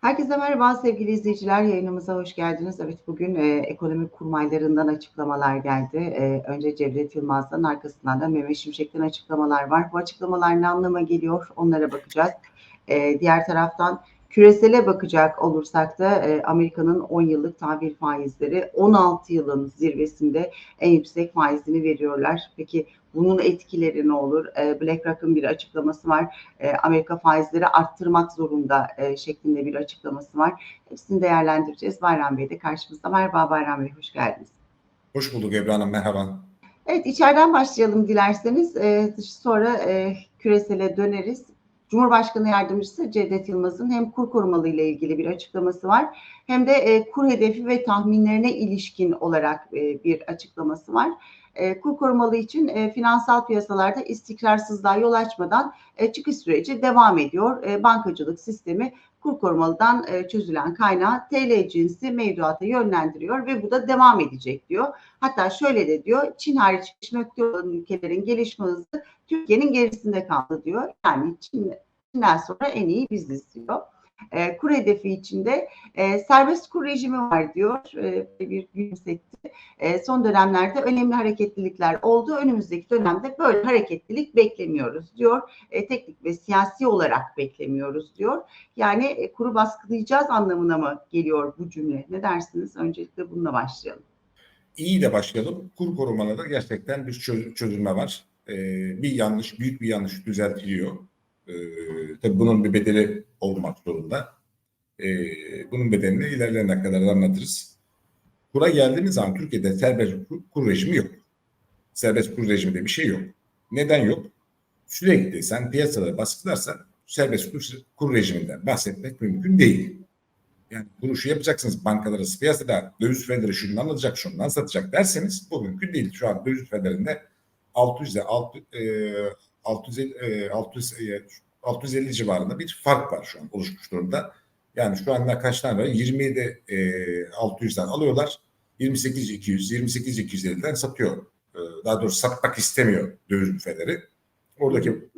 Herkese merhaba sevgili izleyiciler. Yayınımıza hoş geldiniz. Evet bugün e, ekonomi kurmaylarından açıklamalar geldi. E, önce Cevdet Yılmaz'dan arkasından da Mehmet Şimşek'ten açıklamalar var. Bu açıklamalar ne anlama geliyor onlara bakacağız. E, diğer taraftan küresele bakacak olursak da e, Amerika'nın 10 yıllık tahvil faizleri 16 yılın zirvesinde en yüksek faizini veriyorlar. Peki bunun etkileri ne olur? E, BlackRock'ın bir açıklaması var. E, Amerika faizleri arttırmak zorunda e, şeklinde bir açıklaması var. Hepsini değerlendireceğiz. Bayram Bey de karşımızda. Merhaba Bayram Bey, hoş geldiniz. Hoş bulduk Ebru Hanım, merhaba. Evet, içeriden başlayalım dilerseniz. E, sonra e, küresele döneriz. Cumhurbaşkanı Yardımcısı Cevdet Yılmaz'ın hem kur korumalı ile ilgili bir açıklaması var hem de e, kur hedefi ve tahminlerine ilişkin olarak e, bir açıklaması var. E, kur korumalı için e, finansal piyasalarda istikrarsızlığa yol açmadan e, çıkış süreci devam ediyor. Bankacılık sistemi kur korumalıdan çözülen kaynağı TL cinsi mevduata yönlendiriyor ve bu da devam edecek diyor. Hatta şöyle de diyor Çin hariç gelişmekte olan ülkelerin gelişme hızı Türkiye'nin gerisinde kaldı diyor. Yani Çin, Çin'den sonra en iyi biziz diyor. E, kur hedefi içinde e, serbest kur rejimi var diyor. E, bir gülümsetti. E, son dönemlerde önemli hareketlilikler oldu. Önümüzdeki dönemde böyle hareketlilik beklemiyoruz diyor. E, teknik ve siyasi olarak beklemiyoruz diyor. Yani e, kuru baskılayacağız anlamına mı geliyor bu cümle? Ne dersiniz? Öncelikle bununla başlayalım. İyi de başlayalım. Kur korumalarda gerçekten bir çözülme var. Ee, bir yanlış, büyük bir yanlış düzeltiliyor. Ee, tabii bunun bir bedeli olmak zorunda. Ee, bunun bedelini ilerleyen dakikalarda anlatırız. Kura geldiğimiz zaman Türkiye'de serbest kur, kur rejimi yok. Serbest kur rejiminde bir şey yok. Neden yok? Sürekli sen piyasaları baskılarsan serbest kur, kur rejiminden bahsetmek mümkün değil. Yani kuruşu yapacaksınız bankalar arası piyasada döviz feleri şundan alacak şundan satacak derseniz bu mümkün değil. Şu an döviz felerinde 600'e 650, 600, 650 civarında bir fark var şu an oluşmuş durumda. Yani şu anda kaç tane var? 27 e, 600'den alıyorlar. 28 200, 28 250'den satıyor. E, daha doğrusu satmak istemiyor döviz büfeleri. Oradaki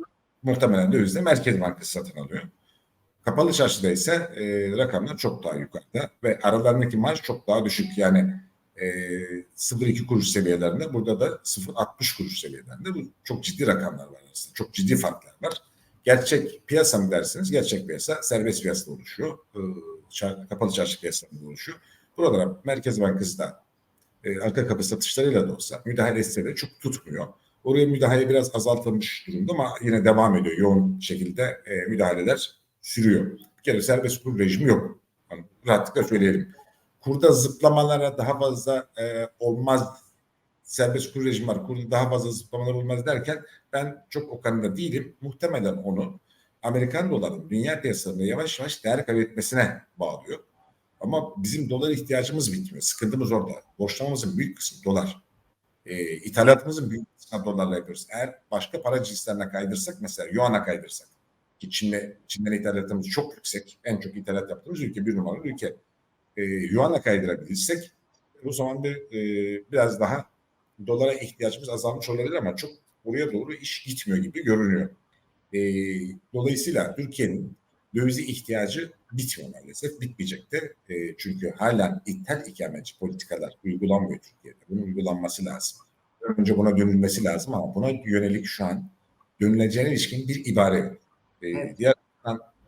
muhtemelen dövizde Merkez Bankası satın alıyor. Kapalı çarşıda ise e, rakamlar çok daha yukarıda ve aralarındaki marj çok daha düşük. Yani e, 0.2 kuruş seviyelerinde burada da 0.60 kuruş seviyelerinde bu çok ciddi rakamlar var aslında. Çok ciddi farklar var. Gerçek piyasa mı dersiniz? Gerçek piyasa serbest piyasada oluşuyor. E, kapalı çarşı piyasasında oluşuyor. Burada Merkez Bankası da e, arka kapı satışlarıyla da olsa müdahale etse de çok tutmuyor. Oraya müdahale biraz azaltılmış durumda ama yine devam ediyor yoğun şekilde e, müdahaleler sürüyor. Bir kere serbest kur rejimi yok. Yani rahatlıkla söyleyelim. Kurda zıplamalara daha fazla e, olmaz serbest kur rejimi var. Kurda daha fazla zıplamalar olmaz derken ben çok o kanıda değilim. Muhtemelen onu Amerikan doların dünya piyasasında yavaş yavaş değer kaybetmesine bağlıyor. Ama bizim dolar ihtiyacımız bitmiyor. Sıkıntımız orada. Borçlamamızın büyük kısmı dolar. E, ithalatımızın büyük kısmı dolarla yapıyoruz. Eğer başka para cinslerine kaydırsak mesela Yuan'a kaydırsak ki Çin'de, Çin'den ithalatımız çok yüksek. En çok ithalat yaptığımız ülke bir numaralı ülke. E, Yuan'a kaydırabilirsek o zaman da e, biraz daha dolara ihtiyacımız azalmış olabilir ama çok oraya doğru iş gitmiyor gibi görünüyor. E, dolayısıyla Türkiye'nin dövize ihtiyacı bitmiyor maalesef. Bitmeyecek de. E, çünkü hala ithal ikametçi politikalar uygulanmıyor Türkiye'de. Bunun uygulanması lazım. Önce buna dönülmesi lazım ama buna yönelik şu an dönüleceğine ilişkin bir ibare yok. E, evet. Diğer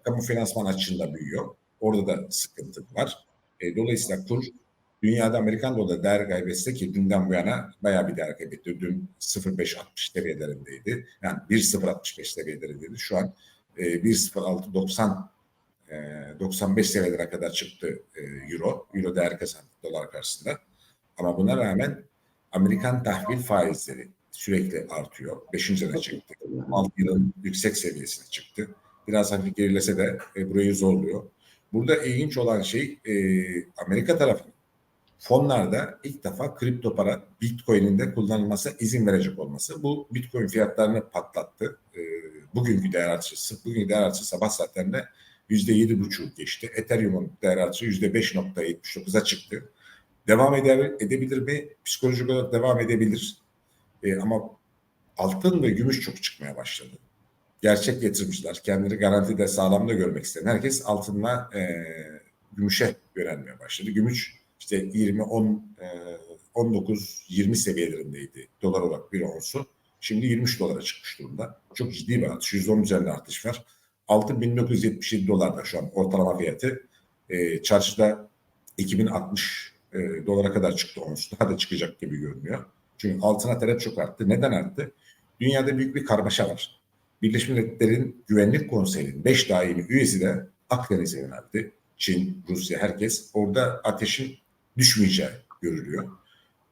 kamu finansman açığında büyüyor. Orada da sıkıntı var. E, dolayısıyla kur dünyada Amerikan doları değer kaybetse ki dünden bu yana bayağı bir değer kaybetti. Dün 0.560 seviyelerindeydi. Yani 1.065 seviyelerindeydi. Şu an e, 1.0690 e, 95 seviyelere kadar çıktı e, euro. Euro değer kazandı dolar karşısında. Ama buna rağmen Amerikan tahvil faizleri sürekli artıyor. Beşinci sene çıktı. 6 yılın yüksek seviyesine çıktı. Biraz hafif gerilese de e, burayı zorluyor. Burada ilginç olan şey e, Amerika tarafının fonlarda ilk defa kripto para Bitcoin'in de kullanılması izin verecek olması. Bu Bitcoin fiyatlarını patlattı. E, bugünkü değer artışı, bugünkü değer artışı sabah saatlerinde yüzde yedi buçuk geçti. Ethereum'un değer artışı yüzde beş nokta yetmiş dokuza çıktı. Devam eder, edebilir mi? Psikolojik olarak devam edebilir. E, ama altın ve gümüş çok çıkmaya başladı. Gerçek yatırımcılar, kendini garantide sağlamda görmek isteyen herkes altınla e, gümüşe yönelmeye başladı. Gümüş işte 20, 10, e, 19, 20 seviyelerindeydi dolar olarak bir onsu. Şimdi 23 dolara çıkmış durumda. Çok ciddi bir artış. 110 üzerinde artış var. Altın 1977 dolarda şu an ortalama fiyatı. E, çarşıda 2060 e, dolara kadar çıktı ons. Daha da çıkacak gibi görünüyor. Çünkü altına talep çok arttı. Neden arttı? Dünyada büyük bir karmaşa var. Birleşmiş Milletler'in Güvenlik Konseyi'nin 5 daimi üyesi de Akdeniz'e yöneldi. Çin, Rusya, herkes. Orada ateşin düşmeyeceği görülüyor.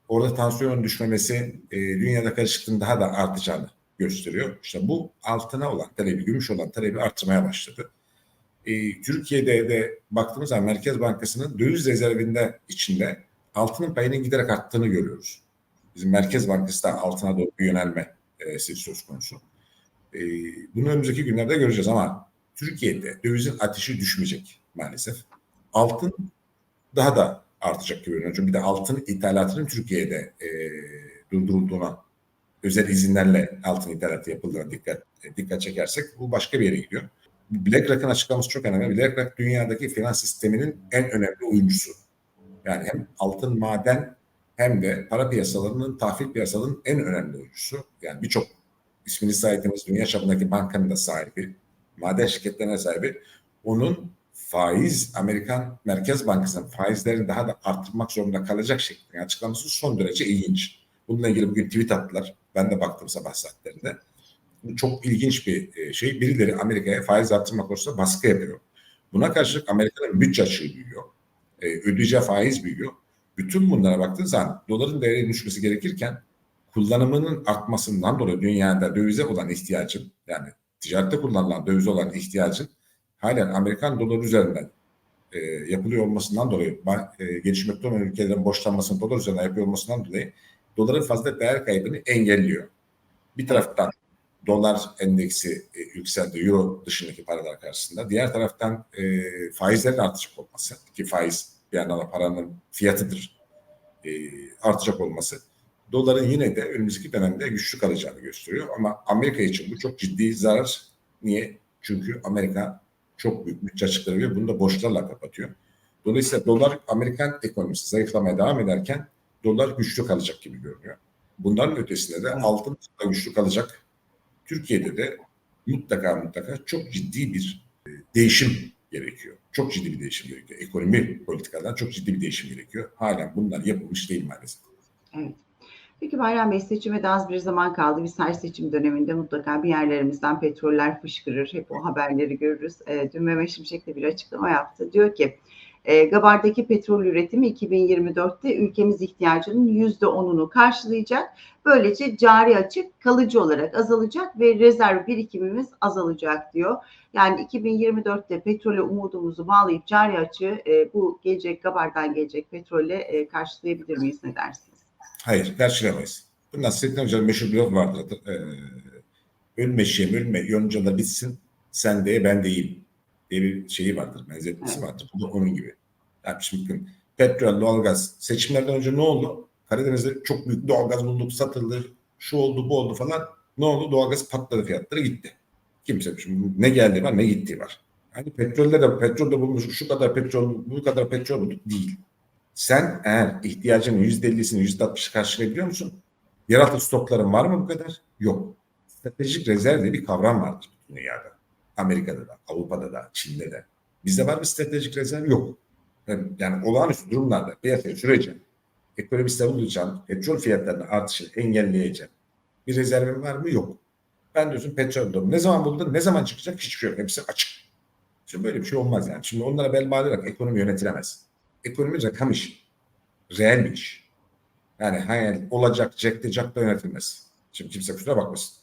Orada tansiyonun düşmemesi e, dünyada karışıklığın daha da artacağını gösteriyor. İşte bu altına olan talebi, gümüş olan talebi artmaya başladı. E, Türkiye'de de baktığımız zaman Merkez Bankası'nın döviz rezervinde içinde altının payının giderek arttığını görüyoruz. Bizim Merkez Bankası da altına doğru yönelme e, söz konusu. E, bunu önümüzdeki günlerde göreceğiz ama Türkiye'de dövizin ateşi düşmeyecek maalesef. Altın daha da artacak gibi görünüyor. Çünkü bir de altın ithalatının Türkiye'de e, durdurulduğuna, özel izinlerle altın ithalatı yapıldığına dikkat dikkat çekersek bu başka bir yere gidiyor. BlackRock'ın açıklaması çok önemli. BlackRock dünyadaki finans sisteminin en önemli oyuncusu. Yani hem altın maden hem de para piyasalarının, tahvil piyasalarının en önemli oyuncusu. Yani birçok ismini saydığımız dünya çapındaki bankanın da sahibi, maden şirketlerine sahibi. Onun faiz, Amerikan Merkez Bankası'nın faizlerini daha da arttırmak zorunda kalacak şeklinde açıklaması son derece ilginç. Bununla ilgili bugün tweet attılar. Ben de baktım sabah saatlerinde. Çok ilginç bir şey. Birileri Amerika'ya faiz arttırmak konusunda baskı yapıyor. Buna karşılık Amerika'nın bütçe açığı büyüyor. Ödeyeceği faiz büyüyor. Bütün bunlara baktığın zaman doların değerinin düşmesi gerekirken kullanımının artmasından dolayı dünyada dövize olan ihtiyacın yani ticarette kullanılan dövize olan ihtiyacın halen Amerikan doları üzerinden e, yapılıyor olmasından dolayı e, gelişmekte olan ülkelerin borçlanmasının dolar üzerinden yapıyor olmasından dolayı doların fazla değer kaybını engelliyor. Bir taraftan dolar endeksi e, yükseldi euro dışındaki paralar karşısında. Diğer taraftan e, faizlerin artacak olması ki faiz bir yandan da paranın fiyatıdır e, artacak olması doların yine de önümüzdeki dönemde güçlü kalacağını gösteriyor. Ama Amerika için bu çok ciddi zarar. Niye? Çünkü Amerika çok büyük bütçe açıkları ve bunu da borçlarla kapatıyor. Dolayısıyla dolar Amerikan ekonomisi zayıflamaya devam ederken dolar güçlü kalacak gibi görünüyor. Bunların ötesinde de altın da güçlü kalacak. Türkiye'de de mutlaka mutlaka çok ciddi bir e, değişim gerekiyor. Çok ciddi bir değişim gerekiyor. Ekonomi politikadan çok ciddi bir değişim gerekiyor. Halen bunlar yapılmış değil maalesef. Evet. Peki Bayram Bey seçime de az bir zaman kaldı. Biz her seçim döneminde mutlaka bir yerlerimizden petroller fışkırır. Hep o haberleri görürüz. E, dün Mehmet Şimşek de bir açıklama yaptı. Diyor ki e, Gabar'daki petrol üretimi 2024'te ülkemiz ihtiyacının %10'unu karşılayacak. Böylece cari açık kalıcı olarak azalacak ve rezerv birikimimiz azalacak diyor. Yani 2024'te petrole umudumuzu bağlayıp cari açığı e, bu gelecek Gabar'dan gelecek petrolle e, karşılayabilir miyiz ne dersiniz? Hayır, karşılamayız. Bu Nasrettin Hoca'nın meşhur bir laf vardır. Ee, ölme şeyim, ölme, yonca bitsin, sen de ben deyim diye bir şeyi vardır, benzetmesi evet. vardır. Bu da onun gibi. Yani şimdi petrol, doğalgaz seçimlerden önce ne oldu? Karadeniz'de çok büyük doğalgaz bulduk, satıldı, şu oldu, bu oldu falan. Ne oldu? Doğalgaz patladı fiyatları gitti. Kimse şimdi ne geldi var ne gitti var. Hani petrolde de petrolde bulmuş şu kadar petrol, bu kadar petrol bulduk değil. Sen eğer ihtiyacının %50'sini %60'ı karşılayabiliyor musun? Yeraltı stokların var mı bu kadar? Yok. Stratejik rezerv diye bir kavram vardır dünyada. Amerika'da da, Avrupa'da da, Çin'de de. Bizde var mı stratejik rezerv? Yok. Yani olağanüstü durumlarda piyasaya süreceğim. Ekonomi stabil olacağım. Petrol fiyatlarının artışını engelleyeceğim. Bir rezervim var mı? Yok. Ben diyorsun petrol buldum. Ne zaman buldun? Ne zaman çıkacak? Hiçbir şey yok. Hepsi açık. Şimdi böyle bir şey olmaz yani. Şimdi onlara bel bağlayarak ekonomi yönetilemez ekonomi rakam işi. Reel bir iş. Yani hayal olacak, cekte cakta yönetilmez. Şimdi kimse kusura bakmasın.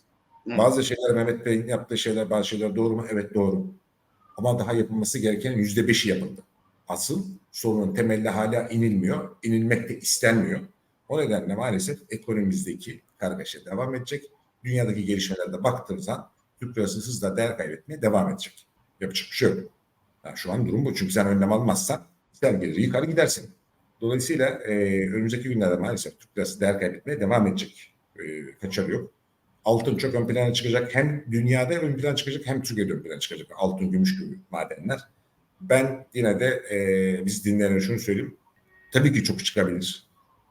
Evet. Bazı şeyler Mehmet Bey'in yaptığı şeyler, bazı şeyler doğru mu? Evet doğru. Ama daha yapılması gereken yüzde beşi yapıldı. Asıl sorunun temelli hala inilmiyor. İnilmek de istenmiyor. O nedenle maalesef ekonomimizdeki kargaşa devam edecek. Dünyadaki gelişmelerde baktığımızda Türk lirası hızla değer kaybetmeye devam edecek. Yapacak bir şey yok. Yani şu an durum bu. Çünkü sen önlem almazsan sen gelir yıkar gidersin. Dolayısıyla e, önümüzdeki günlerde maalesef Türk lirası değer kaybetmeye devam edecek. E, kaçarı yok. altın çok ön plana çıkacak. Hem dünyada ön plana çıkacak hem Türkiye'de ön plana çıkacak. Altın, gümüş gibi madenler. Ben yine de e, biz dinleyenlere şunu söyleyeyim. Tabii ki çok çıkabilir.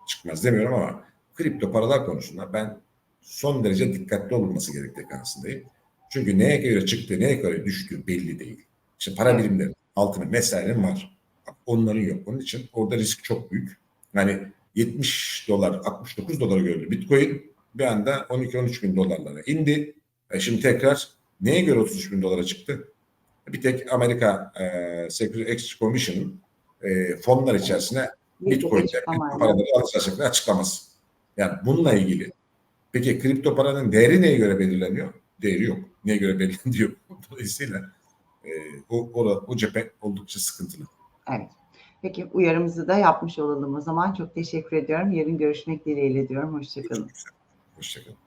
Çıkmaz demiyorum ama kripto paralar konusunda ben son derece dikkatli olunması gerektiği kanısındayım. Çünkü neye göre çıktı, neye göre düştü belli değil. İşte para birimleri, altının vesairenin var. Onların yok. Onun için orada risk çok büyük. Yani 70 dolar, 69 dolara gördü Bitcoin bir anda 12-13 bin dolarlara indi. E şimdi tekrar neye göre 33 bin dolara çıktı? Bir tek Amerika e, Security Exchange Commission'ın e, fonlar içerisine Bitcoin'de açıklamayla. paraları alış şeklinde açıklaması. Yani bununla ilgili. Peki kripto paranın değeri neye göre belirleniyor? Değeri yok. Neye göre belirleniyor? Dolayısıyla e, o, o, o cephe oldukça sıkıntılı. Evet. Peki uyarımızı da yapmış olalım o zaman. Çok teşekkür ediyorum. Yarın görüşmek dileğiyle diyorum. Hoşçakalın. Hoşçakalın.